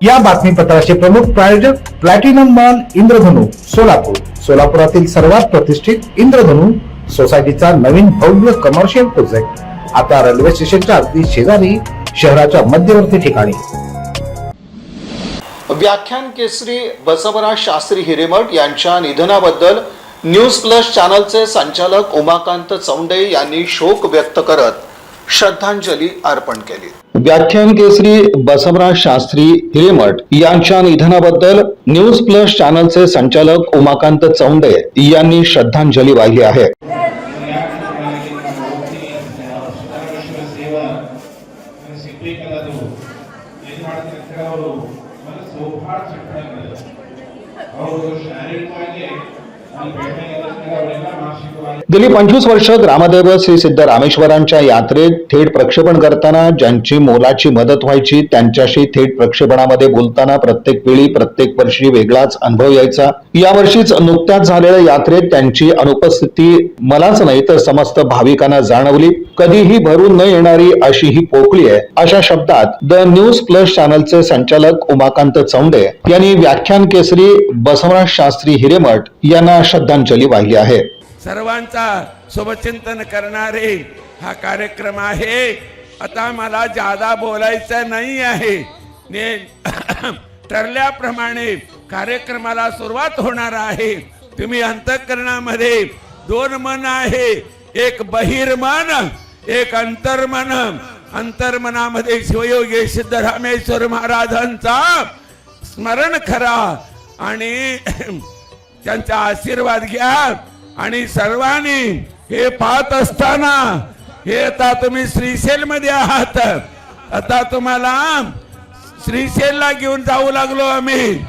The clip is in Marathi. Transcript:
या बातमीपत्राचे प्रमुख प्रायोजक प्लॅटिनम मॉल इंद्रधनु सोलापूर. सोलापुरातील सर्वात प्रतिष्ठित इंद्रधनु सोसायटीचा नवीन भव्य कमर्शियल प्रोजेक्ट आता रेल्वे स्टेशनच्या अगदी शेजारी शहराच्या मध्यवर्ती ठिकाणी. व्याख्यान केसरी बसवराज शास्त्री हिरेमठ यांच्या निधनाबद्दल न्यूज प्लस चॅनलचे संचालक उमाकांत चौंडे यांनी शोक व्यक्त करत श्रद्धांजली अर्पण केली व्याख्यान केसरी बसवराज शास्त्री हिरेमठ यांच्या निधनाबद्दल न्यूज प्लस चॅनलचे संचालक उमाकांत चौंडे यांनी श्रद्धांजली वाहिली आहे ಸೇವಾ ಸಿಗ್ಬೇಕನ್ನೋದು ಏನು ಮಾಡ್ತಿರ್ತಾರೆ ಅವರು ಮನಸ್ಸು ಭಾಳ ಚಕ್ಕಡಾಗಿದೆ ಅವರು ಶಾರೀರಿಕವಾಗಿ गेली पंचवीस वर्ष ग्रामदैव श्री सिद्ध रामेश्वरांच्या यात्रेत थेट प्रक्षेपण करताना ज्यांची मोलाची मदत व्हायची त्यांच्याशी थेट प्रक्षेपणामध्ये बोलताना प्रत्येक वेळी प्रत्येक वर्षी वेगळाच अनुभव यायचा. यावर्षीच नुकत्याच झालेल्या यात्रेत त्यांची अनुपस्थिती मलाच नाही तर समस्त भाविकांना जाणवली. कधीही भरून न येणारी अशी ही पोकळी आहे. अशा शब्दात द न्यूज प्लस चॅनलचे संचालक उमाकांत चौंडे यांनी व्याख्यान केसरी बसवराज शास्त्री हिरेमठ यांना श्रद्धांजली वाहिली आहे. सर्वांचा शुभचिंतन करणारे हा कार्यक्रम आहे. आता मला जादा बोलायचं नाही आहे. ठरल्याप्रमाणे कार्यक्रमाला सुरुवात होणार आहे. तुम्ही अंतकरणामध्ये दोन मन आहे. एक बहिर्मन एक अंतर्मन. अंतर्मनामध्ये शिवयोगी सिद्धरामेश्वर महाराजांचा स्मरण खरा आणि त्यांचा आशीर्वाद घ्या आणि सर्वांनी हे पाहत असताना हे आता तुम्ही श्रीशैलमध्ये आहात. आता तुम्हाला श्रीशैलला घेऊन जाऊ लागलो आम्ही.